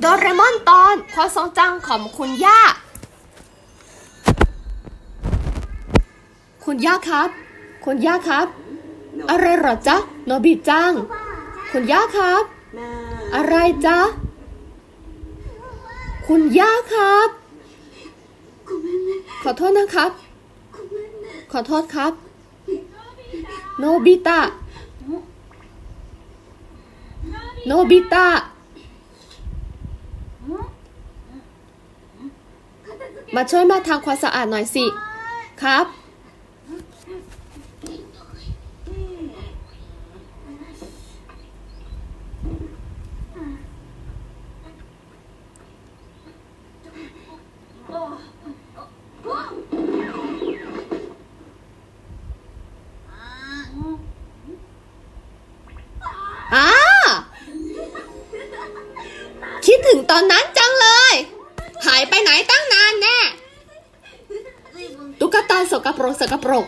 โดเรมอนตอนความทรงจำของคุณย่า คุณย่าครับ คุณย่าครับ อะไรเหรอจ๊ะโนบิจัง คุณย่าครับ อะไรจ๊ะ คุณย่าครับ ขอโทษนะครับ ขอโทษครับ โนบิตะโนบิตะ มาช่วยมาทำความสะอาดหน่อยสิ ครับ อ่า คิดถึงตอนนั้นจังเลย หายไปไหนตั้งนานแน่ ตุ๊กตา สกปรกสกปรก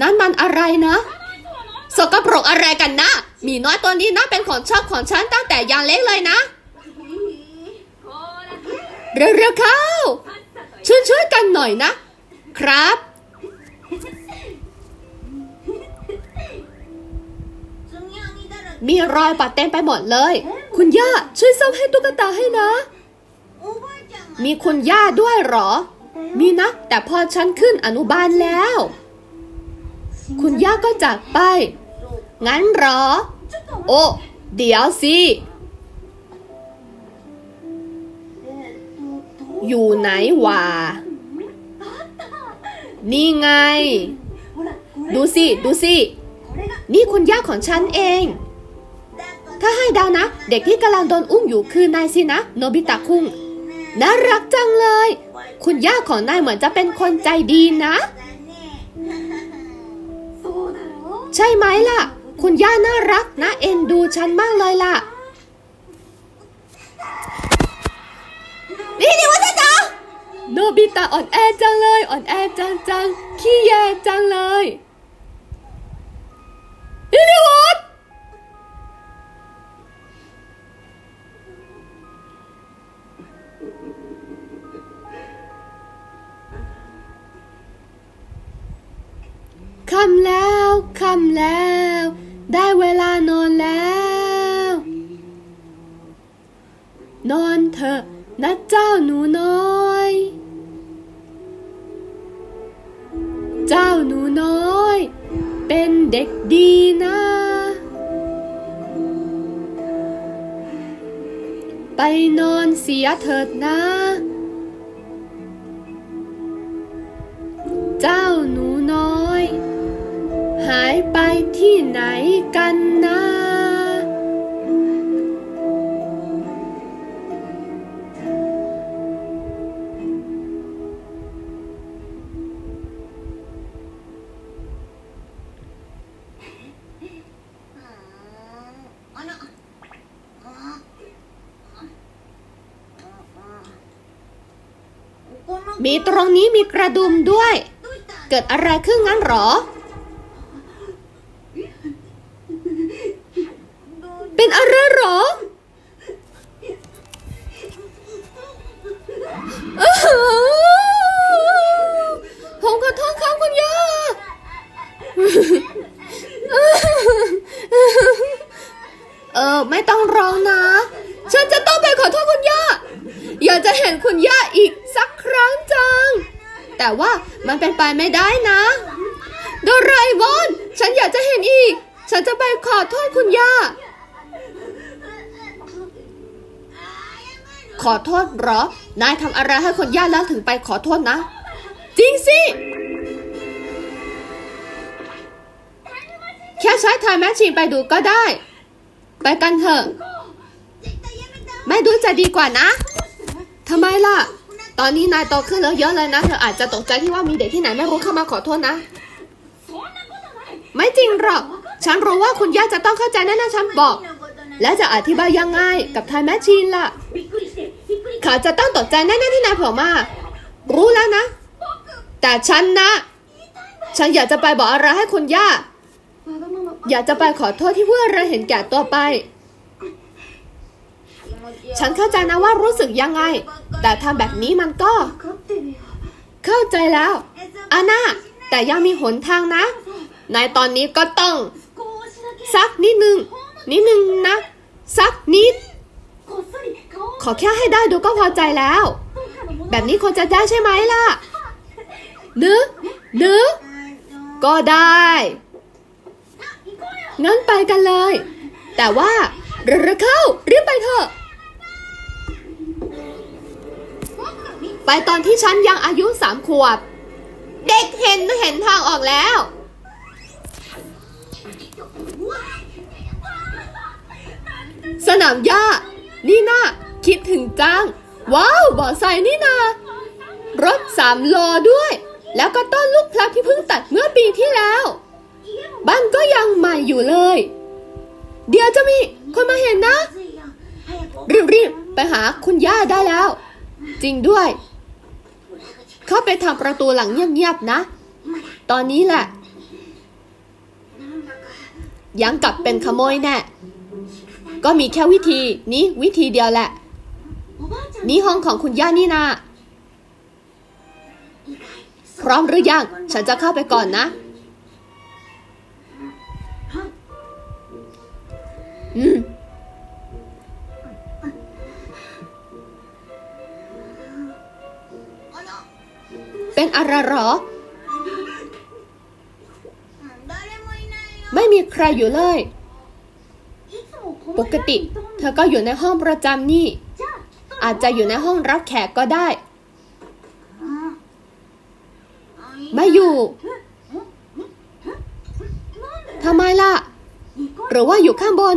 นั่นมันอะไรนะ สกปรกอะไรกันนะหมีน้อยตัวนี้นะเป็นของชอบของฉันตั้งแต่ยังเล็กเลยนะ เร็วๆเข้าช่วยช่วยๆกันหน่อยนะ ครับมีรอยปัดเต็มไปหมดเลย คุณย่าช่วยซ่อมให้ตุ๊กตาให้นะ มีคุณย่าด้วยหรอ มีนะ แต่พอฉันขึ้นอนุบาลแล้ว คุณย่าก็จากไป งั้นหรอ โอ้ เดี๋ยวสิ อยู่ไหนวะนี่ไง ดูสิ ดูสิ นี่คุณย่าของฉันเอง ถ้าให้เดานะ เด็กที่กำลังโดนอุ้มอยู่คือนายสินะ โนบิตะคุง น่ารักจังเลย คุณย่าของนายเหมือนจะเป็นคนใจดีนะ ใช่ไหมล่ะ คุณย่าน่ารักนะเอ็นดูฉันมากเลยล่ะ นี่นี่ว่าจะโนบิตะอ่อนแอจังเลย อ่อนแอจังจังขี้แยจังเลยนี่นี่ว ค่ำแล้ว ได้เวลานอนแล้ว นอนเถอะนะเจ้าหนูน้อย เจ้าหนูน้อย เป็นเด็กดีนะ ไปนอนเสียเถิดนะ ไปที่ไหนกันนะมีตรงนี้มีกระดุมด้วย เกิดอะไรขึ้นงั้นหรอ เป็นอะไรหรออ้าวผมขอโทษครับคุณย่า เออ ไม่ต้องร้องนะ ฉันจะต้องไปขอโทษคุณย่า อยากจะเห็นคุณย่าอีกสักครั้งจัง แต่ว่ามันเป็นไปไม่ได้นะโดราเอมอน ฉันอยากจะเห็นอีก ฉันจะไปขอโทษคุณย่า ขอโทษหรอ นายทำอะไรให้คุณย่าแล้วถึงไปขอโทษนะ จริงสิ ค่ใช้ไทม์แมชชีนไปดูก็ได้ ไปกันเถอะ ไม่ดูจะดีกว่านะทำไมล่ะ ตอนนี้นายโตขึ้นแล้วเยอะเลยนะ เธออาจจะตกใจที่ว่ามีเด็กที่ไหนไม่รู้เข้ามาขอโทษนะ ไม่จริงหรอก ฉันรู้ว่าคุณย่าจะต้องเข้าใจแน่ๆฉันบอก แล้วจะอธิบายยังไงกับไทม์แมชชีนล่ะ เขาจะต้องตกใจแน่ๆที่นายเผามา รู้แล้วนะ แต่ฉันนะ ฉันอยากจะไปบอกอะไรให้คุณย่า อยากจะไปขอโทษที่เพื่อเราเห็นแก่ตัวไป ฉันเข้าใจนะว่ารู้สึกยังไง แต่ทำแบบนี้มันก็ เข้าใจแล้วอาน่าแต่ยังมีหนทางนะ ในตอนนี้ก็ต้อง สักนิดนึง นิดนึงนะ สักนิด ขอแค่ให้ได้ดูก็พอใจแล้ว แบบนี้คงจะได้ใช่ไหมล่ะนึกนึกก็ได้ งั้นไปกันเลย แต่ว่าเร็วเข้ารีบไปเถอะ ไปตอนที่ฉันยังอายุสามขวบ เด็กเห็นเห็นทางออกแล้ว สนามหญ้า นี่นะคิดถึงจัง ว้าวบ่อทรายนี่นารถสามล้อด้วย แล้วก็ต้นลูกพลับที่เพิ่งตัดเมื่อปีที่แล้ว บ้านก็ยังใหม่อยู่เลย เดี๋ยวจะมีคนมาเห็นนะ รีบๆไปหาคุณย่าได้แล้ว จริงด้วย เข้าไปทางประตูหลังเงียบๆนะ ตอนนี้แหละ ยังกลับเป็นขโมยแน่ ก็มีแค่วิธีนี้วิธีเดียวแหละ นี่ห้องของคุณย่านี่นาพร้อมหรือยัง ฉันจะเข้าไปก่อนนะ เป็นอะไรหรอ ไม่มีใครอยู่เลย ปกติ เธอก็อยู่ในห้องประจำนี่ อาจจะอยู่ในห้องรับแขกก็ได้ ไม่อยู่ทำไมล่ะ หรือว่าอยู่ข้างบน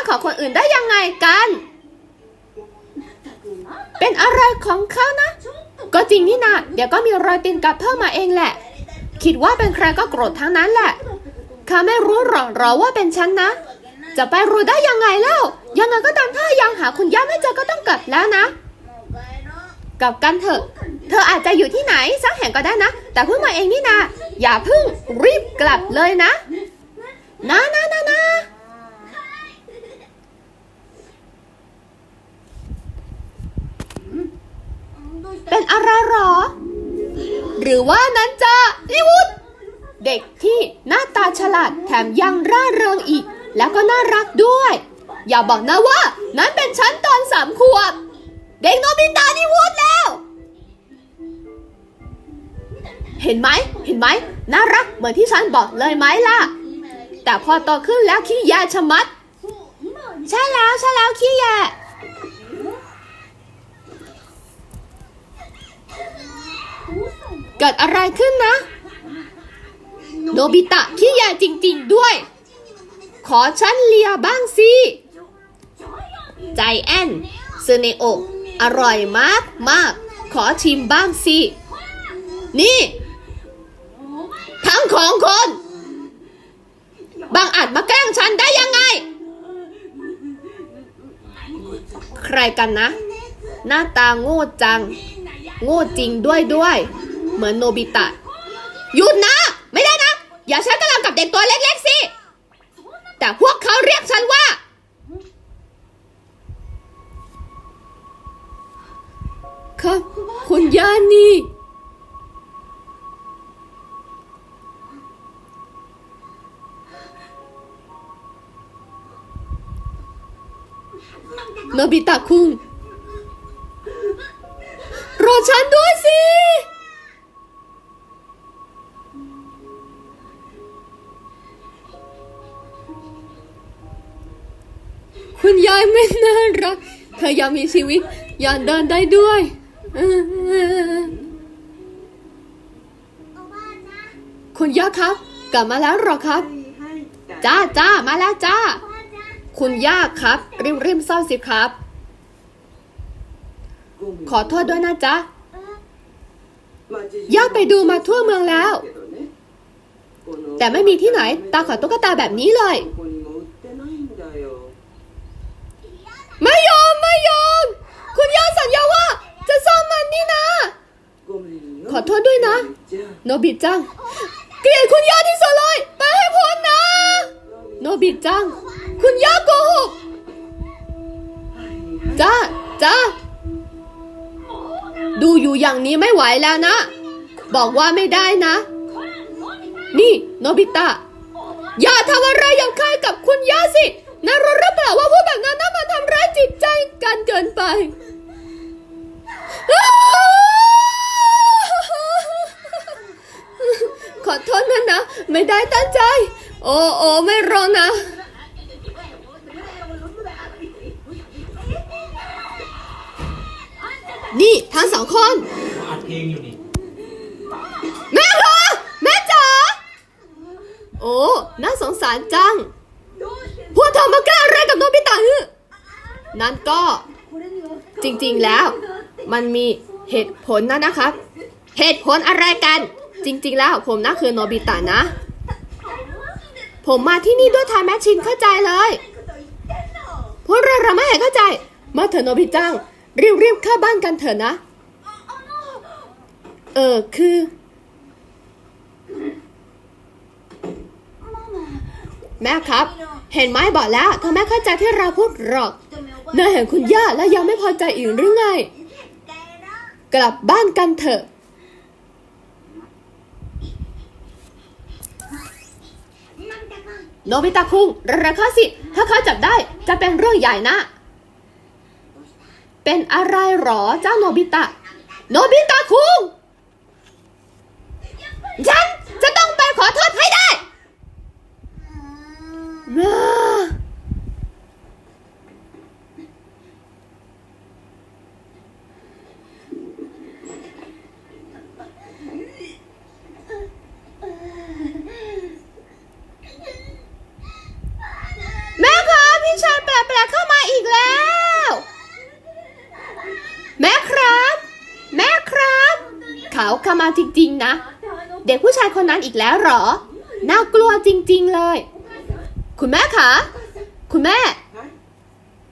านของคนอื่นได้ยังไงกัน เป็นอะไรของเขานะ ก็จริงนี่นะเดี๋ยวก็มีรอยตีนกลับเพิ่มมาเองแหละ คิดว่าเป็นใครก็โกรธทั้งนั้นแหละข้าไม่รู้หรอกหรอว่าเป็นฉันนะ จะไปรู้ได้ยังไงเล่า ยังไงก็ตามถ้ายังหาคุณย่าไม่เจอก็ต้องกลับแล้วนะกลับกันเถอะ เธออาจจะอยู่ที่ไหนสักแห่งก็ได้นะ แต่เพิ่งมาเองนี่นะอย่าเพิ่งรีบกลับเลยนะ นะนะนะนะ เป็น อะไรหรอ หรือว่านั้นจะนิวุฒเด็กที่หน้าตาฉลาดแถมยังร่าเริงอีก แล้วก็น่ารักด้วย อย่าบอกนะว่า นั้นเป็นฉันตอนสามขวบ เด็กโนบินตานิวุฒแล้ว เห็นไหมเห็นไหมน่ารักเหมือนที่ฉันบอกเลยไหมล่ะ แต่พอโตขึ้นแล้วขี้ยาชะมัด ใช่แล้วใช่แล้วขี้ยา เกิดอะไรขึ้นนะ โนบิตะขี้ยาจริงๆด้วย ขอฉันเลียบ้างสิ ใจแอนเซเนโออร่อยมากมาก ขอชิมบ้างสิ นี่ ทั้งของคน บางอาจมาแกล้งฉันได้ยังไง ใครกันนะ หน้าตาโง่จัง โง่จริงด้วยด้วย เหมือนโนบิตะหยุดนะ ไม่ได้นะ อย่าใช้กำลังกับเด็กตัวเล็กๆสิ แต่พวกเขาเรียกฉันว่า ครับ คุณย่านี่ โนบิตะคุงรอฉันด้วยสิ คุณยายไม่น่ารัก เธอยังมีชีวิตยังเดินได้ด้วยคุณย่าครับ กลับมาแล้วหรอครับ จ้าจ้ามาแล้วจ้า คุณย่าครับ ริมริมเศร้าสิครับ ขอโทษด้วยนะจ๊ะย่าไปดูมาทั่วเมืองแล้ว แต่ไม่มีที่ไหนตาขอตุ๊กตาแบบนี้เลย ไม่ยอมไม่ยอม คุณย่าสัญญาว่า จะซ่อมมันนี่นะ ขอโทษด้วยนะ โนบิจัง เกลียดคุณย่าที่สุดเลยไปให้พ้นนะ โนบิจัง คุณย่าโกหกจ้าจ้าดูอยู่อย่างนี้ไม่ไหวแล้วนะ บอกว่าไม่ได้นะ นี่โนบิตะ อย่าทำอะไรอย่างใครกับคุณย่าสินารู้หรือเปล่าว่าพูดแบบนั้นน่ามา ทำร้ายจิตใจกันเกินไปขอโทษนะนะ ไม่ได้ตั้งใจ โอ้โอ้ไม่ร้องนะ นี่ทั้งสองคนอัดเพลงอยู่นี่แม่คะแม่จ๋าโอ้ น่าสงสารจัง พวกเธอมาแกล้งอะไรกับโนบิตะฮึ นั้นก็จริงๆแล้ว มันมีเหตุผลนะนะครับ เหตุผลอะไรกัน จริง ๆ แล้วผมนะคือโนบิตะนะ ผมมาที่นี่ด้วยทายแมชชินเข้าใจเลยพวกเราเราไม่เข้าใจ มาเถอะโนบิจังรีบๆเข้าบ้านกันเถอะนะ เออคือแม่ครับ เห็นไหมบอกแล้วเธอไม่เข้าใจที่เราพูดหรอก เนยเห็นคุณย่าแล้วยังไม่พอใจอีกหรือไง กลับบ้านกันเถอะ โนบิตะคุงเร็วเข้าสิ ถ้าเขาจับได้จะเป็นเรื่องใหญ่นะ เป็นอะไรหรอเจ้าโนบิตะ โนบิตะคุงฉันจะต้องไปขอโทษให้ได้อ่าแม่ครับพี่ชายแปลกๆเข้ามาอีกแล้ว แม่ครับ แม่ครับ เข้ามาจริง ๆ นะ เด็กผู้ชายคนนั้นอีกแล้วหรอ น่ากลัวจริง ๆ เลย คุณแม่คะ คุณแม่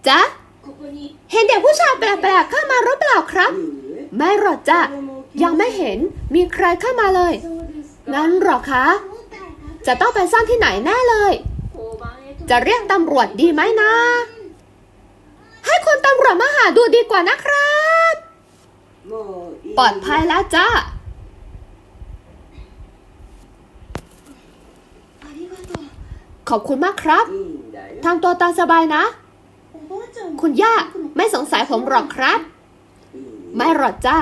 จ๊ะเห็นเด็กผู้ชายแปลกๆเข้ามารืเปล่าครับ ไม่หรอจ้ะ ยังไม่เห็นมีใครเข้ามาเลย งั้นหรอคะ จะต้องไปซ่อนที่ไหนแน่เลย จะเรียกตำรวจดีไหมนะ ให้คนตำรวจมาหาดูดีกว่านะครับ ปลอดภัยแล้วจ้า ขอบคุณมากครับทางตัวตาสบายนะ คุณย่าไม่สงสัยผมหรอกครับ ไม่หรอกจ้า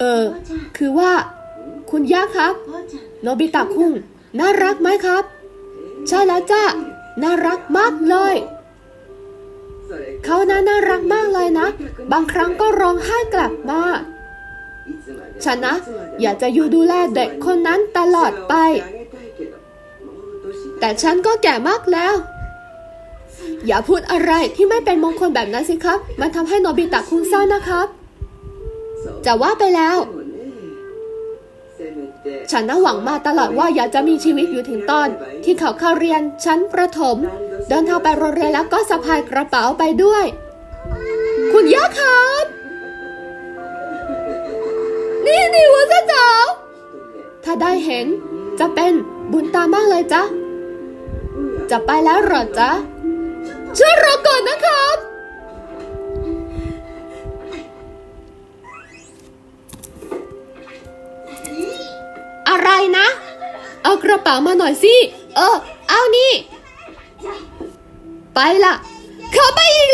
เออ คือว่า คุณย่าครับ โนบิตะคุงน่ารักไหมครับ ใช่แล้วจ้าน่ารักมากเลย เขาน่าน่ารักมากเลยนะ บางครั้งก็ร้องไห้กลับมา ฉันนะ อยากจะอยู่ดูแลเด็กคนนั้นตลอดไป แต่ฉันก็แก่มากแล้ว อย่าพูดอะไรที่ไม่เป็นมงคลแบบนั้นสิครับ มันทำให้โนบิตะคุงเศร้านะครับ จะว่าไปแล้ว ฉันน่าหวังมาตลอดว่าอยากจะมีชีวิตอยู่ถึงตอน ที่เขาเข้าเรียนชั้นประถม เดินทางไปโรงเรียนแล้วก็สะพายกระเป๋าไปด้วย คุณย่าครับ นี่นี่หัวเจ้าจ๋าถ้าได้เห็นจะเป็นบุญตามากเลยจ้ะจะไปแล้วหรอจ๊ะช่วยรอก่อนนะครับ อะไรนะ เอากระเป๋ามาหน่อยสิ เออ เอานี่ ไปละ เข้าไปอีก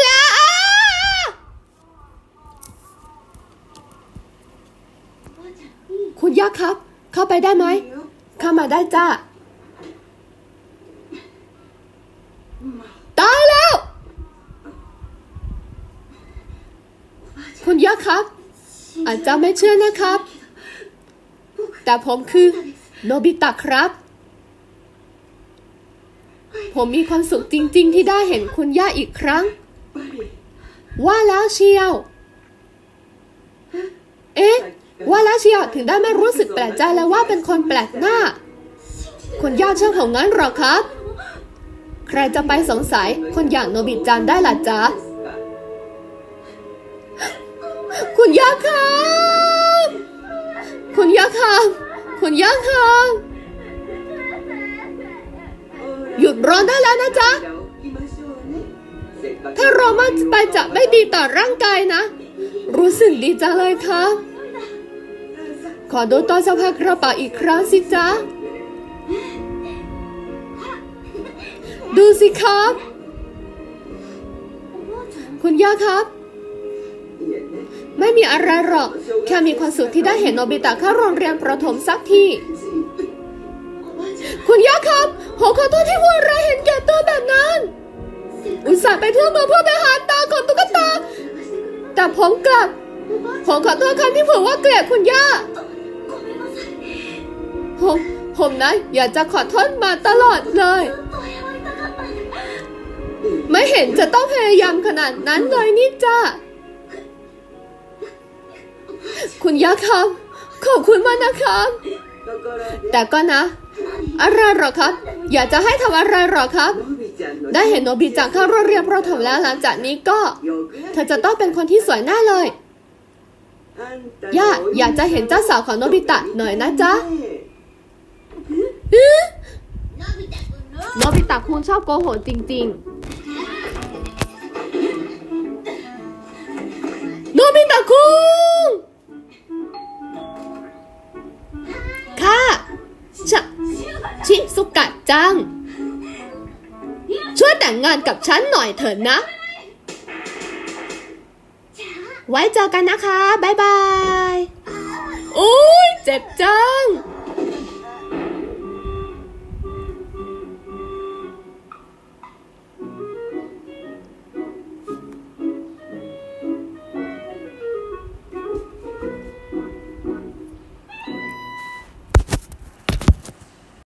ครับ เข้าไปได้ไหม เข้ามาได้จ้า ตายแล้ว คุณยักษ์ครับ อาจจะไม่เชื่อนะครับ แต่ผมคือโนบิตะครับ ผมมีความสุขจริง ๆ ที่ได้เห็นคุณย่าอีกครั้ง ว่าแล้วเชียว เอ๊ะ ว่าแล้วเชียถึงได้ไม่รู้สึกแปลกใจแล้วว่าเป็นคนแปลกหน้าคุณย่าเชื่อผมงั้นหรอครับ ใครจะไปสงสัยคนอย่างโนบิจันได้ล่ะจ๊ะ คุณย่าครับคุณย่าครับคุณย่าครับหยุดร้องได้แล้วนะจ๊ะ ถ้าเรามันไปจะไม่ดีต่อร่างกายนะ รู้สึกดีจังเลยครับ ขอดูตัวสภาพกระเป๋าอีกครั้งสิจ๊ะ ดูสิครับ คุณย่าครับ ไม่มีอะไรหรอก แค่มีความสุขที่ได้เห็นโนบิตะเข้าโรงเรียนประถมสักที คุณย่าครับผมขอโทษที่พูดอะไรเห็นแก่ตัวแบบนั้น อุตส่าห์ไปทั่วเมืองเพื่อไปหาตาของตุ๊กตา แต่ผมกลับผมขอโทษคำที่ผมว่าเกลียดคุณย่า ผมผมนะ อยากจะขอโทษมาตลอดเลย ไม่เห็นจะต้องพยายามขนาดนั้นเลยนี่จ้าคุณย่าครับ ขอบคุณมากนะครับ แต่ก็นะ อะไรหรอครับ อยากจะให้ทำอะไรหรอครับ ได้เห็นโนบิจังเข้าโรงเรียนประถมแล้วหลังจากนี้ก็ เธอจะต้องเป็นคนที่สวยแน่เลยย่าอยากจะเห็นเจ้าสาวของโนบิตะหน่อยนะจ๊ะ โนบิตะคุณชอบโกหกจริง ๆ โนบิตะคุงค่ะชะชิสุกะจัง ช่วยแต่งงานกับฉันหน่อยเถอะนะ ไว้เจอกันนะคะ บ๊ายบาย โอ้ยเจ็บจัง